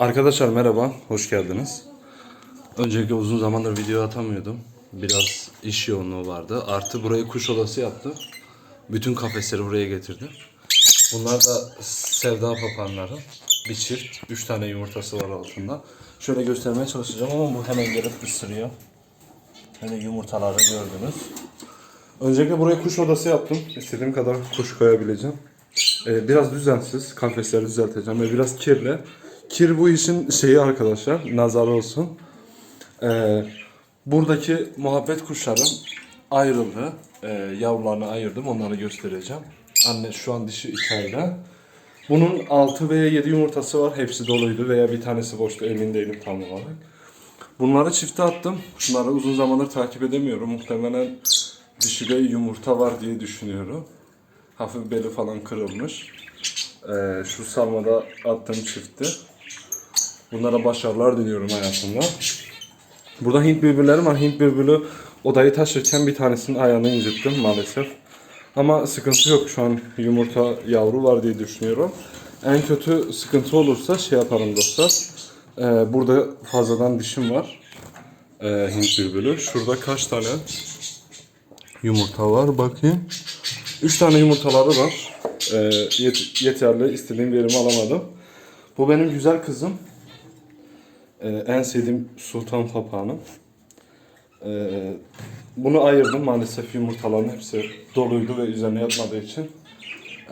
Arkadaşlar merhaba, hoş geldiniz. Öncelikle uzun zamandır video atamıyordum. Biraz iş yoğunluğu vardı. Artı burayı kuş odası yaptım. Bütün kafesleri buraya getirdim. Bunlar da sevda papağanları. Bir çift. Üç tane yumurtası var altında. Şöyle göstermeye çalışacağım ama bu hemen gelip ısırıyor. Hani yumurtaları gördünüz. Öncelikle buraya kuş odası yaptım. İstediğim kadar kuş koyabileceğim. Ee, biraz düzensiz. Kafesleri düzelteceğim ve biraz kirli. Kir bu işin şeyi arkadaşlar. Nazarı olsun. Ee, buradaki muhabbet kuşlarım ayrıldı. Ee, yavrularını ayırdım. Onları göstereceğim. Anne şu an dişi içeride. Bunun 6 veya 7 yumurtası var. Hepsi doluydu veya bir tanesi boştu. Emin değilim tam olarak. Bunları çifte attım. Bunları uzun zamandır takip edemiyorum. Muhtemelen dişide yumurta var diye düşünüyorum. Hafif beli falan kırılmış. Ee, şu salmada attığım çifti. Bunlara başarılar diliyorum hayatımda. Burada Hint bülbüllerim var. Hint bülbülü odayı taşırken bir tanesinin ayağını incittim maalesef. Ama sıkıntı yok. Şu an yumurta yavru var diye düşünüyorum. En kötü sıkıntı olursa şey yaparım dostlar. Ee, burada fazladan dişim var. Ee, Hint bülbülü. Şurada kaç tane yumurta var bakayım. 3 tane yumurtaları var. Ee, yet- yeterli istediğim verimi alamadım. Bu benim güzel kızım. Ee, en sevdiğim sultan papağanım. Ee, bunu ayırdım maalesef yumurtaların hepsi doluydu ve üzerine yatmadığı için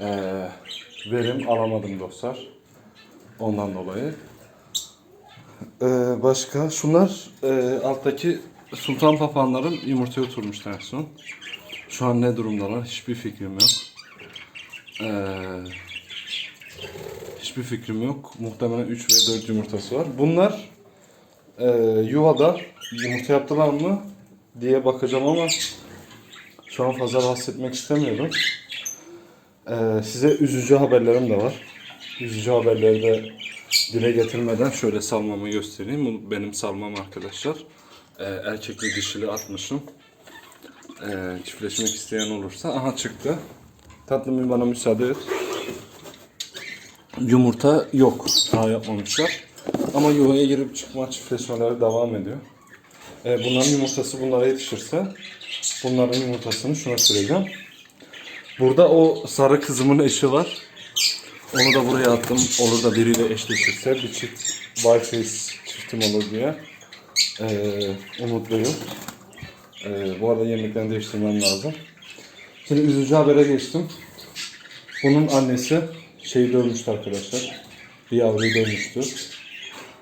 ee, verim alamadım dostlar. Ondan dolayı. Ee, başka şunlar ee, alttaki sultan papağanların yumurtaya oturmuşlar en son. Şu an ne durumdalar hiçbir fikrim yok. Ee, hiçbir fikrim yok. Muhtemelen 3 veya 4 yumurtası var. Bunlar e, yuvada yumurta yaptılar mı diye bakacağım ama şu an fazla rahatsız etmek istemiyorum. Ee, size üzücü haberlerim de var. Üzücü haberleri de dile getirmeden şöyle salmamı göstereyim. Bu benim salmam arkadaşlar. Ee, erkekli dişili atmışım. Ee, çiftleşmek isteyen olursa. Aha çıktı. Tatlım bana müsaade et. Yumurta yok. Daha yapmamışlar. Ama yuvaya girip çıkma çiftleşmeleri devam ediyor. Ee, bunların yumurtası bunlara yetişirse bunların yumurtasını şuna süreceğim. Burada o sarı kızımın eşi var. Onu da buraya attım. Olur da biriyle eşleşirse bir çift Whiteface çiftim olur diye. Ee, umutluyum. Ee, bu arada yemeklerini değiştirmem lazım. Şimdi üzücü habere geçtim. Bunun annesi şeyi dövmüştü arkadaşlar. Bir yavruyu dövmüştü.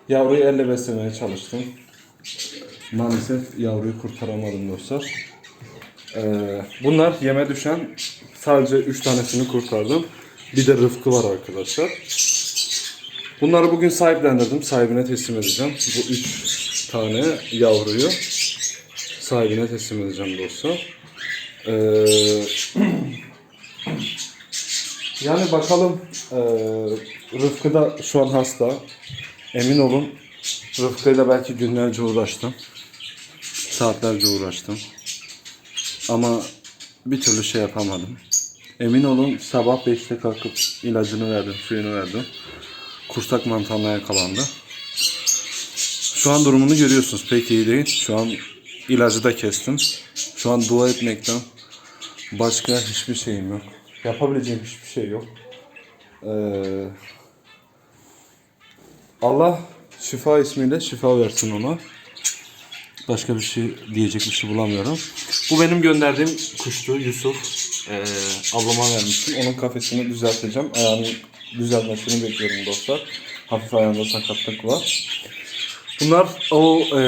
Yavruyu elle beslemeye çalıştım. Maalesef yavruyu kurtaramadım dostlar. Ee, bunlar yeme düşen sadece 3 tanesini kurtardım. Bir de Rıfkı var arkadaşlar. Bunları bugün sahiplendirdim. Sahibine teslim edeceğim. Bu 3 tane yavruyu sahibine teslim edeceğim dostlar. Ee, yani bakalım ee, Rıfkı da şu an hasta. Emin olun Rıfkı'yla belki günlerce uğraştım. Saatlerce uğraştım. Ama bir türlü şey yapamadım. Emin olun sabah 5'te kalkıp ilacını verdim, suyunu verdim. Kursak mantarına yakalandı. Şu an durumunu görüyorsunuz. Pek iyi değil. Şu an ilacı da kestim. Şu an dua etmekten başka hiçbir şeyim yok. Yapabileceğim hiçbir şey yok. Ee, Allah şifa ismiyle şifa versin ona. Başka bir şey diyecek bir şey bulamıyorum. Bu benim gönderdiğim kuştu Yusuf. Ee, ablama vermiştim. Onun kafesini düzelteceğim. Ayağının düzelmesini bekliyorum dostlar. Hafif ayağında sakatlık var. Bunlar o e,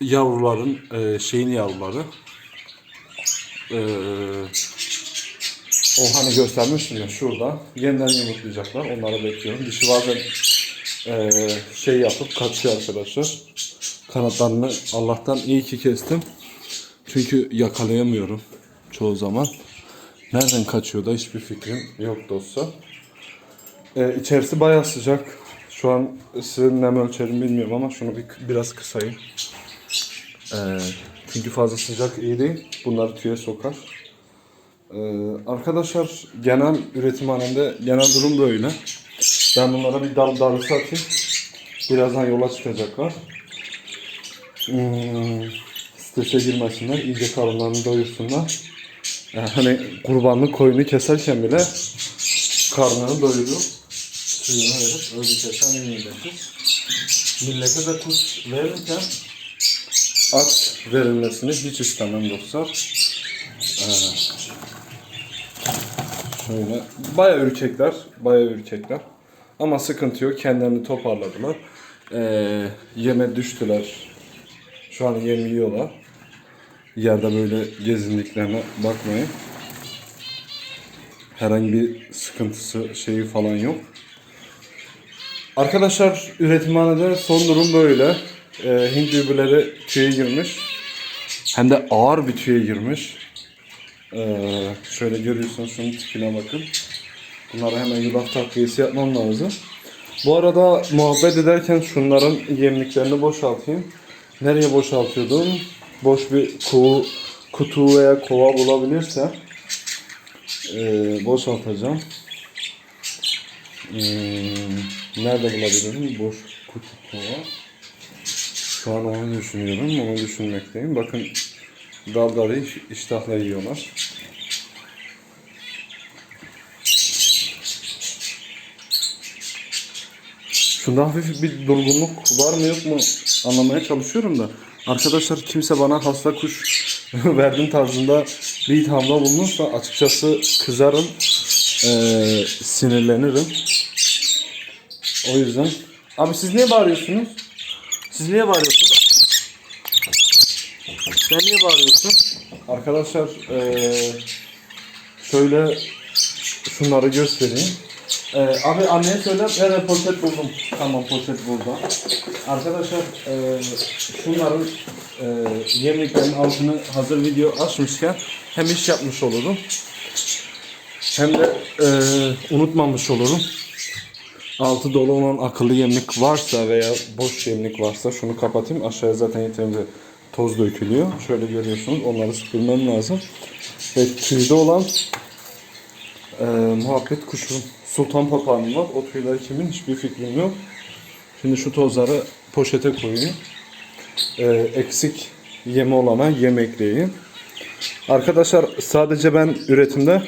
yavruların e, şeyin yavruları. E, o hani göstermiştim ya şurada. Yeniden yumurtlayacaklar. Onları bekliyorum. Dişi bazen e, şey yapıp kaçıyor arkadaşlar. Kanatlarını Allah'tan iyi ki kestim. Çünkü yakalayamıyorum çoğu zaman. Nereden kaçıyor da hiçbir fikrim yok dostlar. Ee, içerisi bayağı sıcak. Şu an ısı nem ölçerim bilmiyorum ama şunu bir, biraz kısayım. Ee, çünkü fazla sıcak iyi değil. Bunları tüye sokar. Ee, arkadaşlar genel üretimhanede genel durum böyle. Ben bunlara bir dal darısı atayım. Birazdan yola çıkacaklar. Hmm, strese girmesinler. iyice karınlarını doyursunlar. Yani hani kurbanlık koyunu keserken bile karnını doyurup suyunu verip öyle kesen iyi milletiz. Millete de kuş verirken aç verilmesini hiç istemem dostlar. Ee, şöyle bayağı ürkekler, bayağı ürkekler. Ama sıkıntı yok, kendilerini toparladılar. Ee, yeme düştüler. Şu an yem yiyorlar. Yerde böyle gezindiklerine bakmayın. Herhangi bir sıkıntısı şeyi falan yok. Arkadaşlar üretimhanede son durum böyle. Ee, Hint bülbülleri tüye girmiş. Hem de ağır bir tüye girmiş. Ee, şöyle görüyorsunuz şunun tipine bakın. Bunlara hemen yulaf takviyesi yapmam lazım. Bu arada muhabbet ederken şunların yemliklerini boşaltayım. Nereye boşaltıyordum? Boş bir kuğu, kutu veya kova bulabilirse ee, boşaltacağım. Hmm, nerede bulabilirim? Boş kutu kova. Şu an onu düşünüyorum, onu düşünmekteyim. Bakın dalları iş- iştahla yiyorlar. Şunda hafif bir durgunluk var mı yok mu anlamaya çalışıyorum da. Arkadaşlar kimse bana hasta kuş verdim tarzında bir ithamda bulunursa açıkçası kızarım, eee, sinirlenirim. O yüzden. Abi siz niye bağırıyorsunuz? Siz niye bağırıyorsunuz? Sen niye bağırıyorsun? Arkadaşlar eee, şöyle şunları göstereyim. Ee, abi anneye söyle, evet poşet buldum. Tamam poşet burada. Arkadaşlar e, şunların e, yemeklerin altını hazır video açmışken hem iş yapmış olurum. Hem de e, unutmamış olurum. Altı dolu olan akıllı yemlik varsa veya boş yemlik varsa şunu kapatayım. Aşağıya zaten yeterince toz dökülüyor. Şöyle görüyorsunuz onları süpürmem lazım. Ve tüyde olan ee, muhabbet kuşum. Sultan papağanım var. O tüyler kimin hiçbir fikrim yok. Şimdi şu tozları poşete koyayım. Ee, eksik yeme olana yem ekleyeyim. Arkadaşlar sadece ben üretimde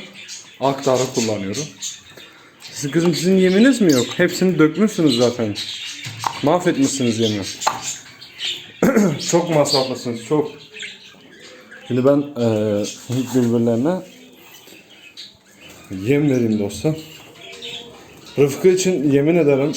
aktarı kullanıyorum. Sizin kızım sizin yeminiz mi yok? Hepsini dökmüşsünüz zaten. Mahvetmişsiniz yemi. çok masraflısınız çok. Şimdi ben Hint bülbüllerine Yem vereyim dostlar. Rıfkı için yemin ederim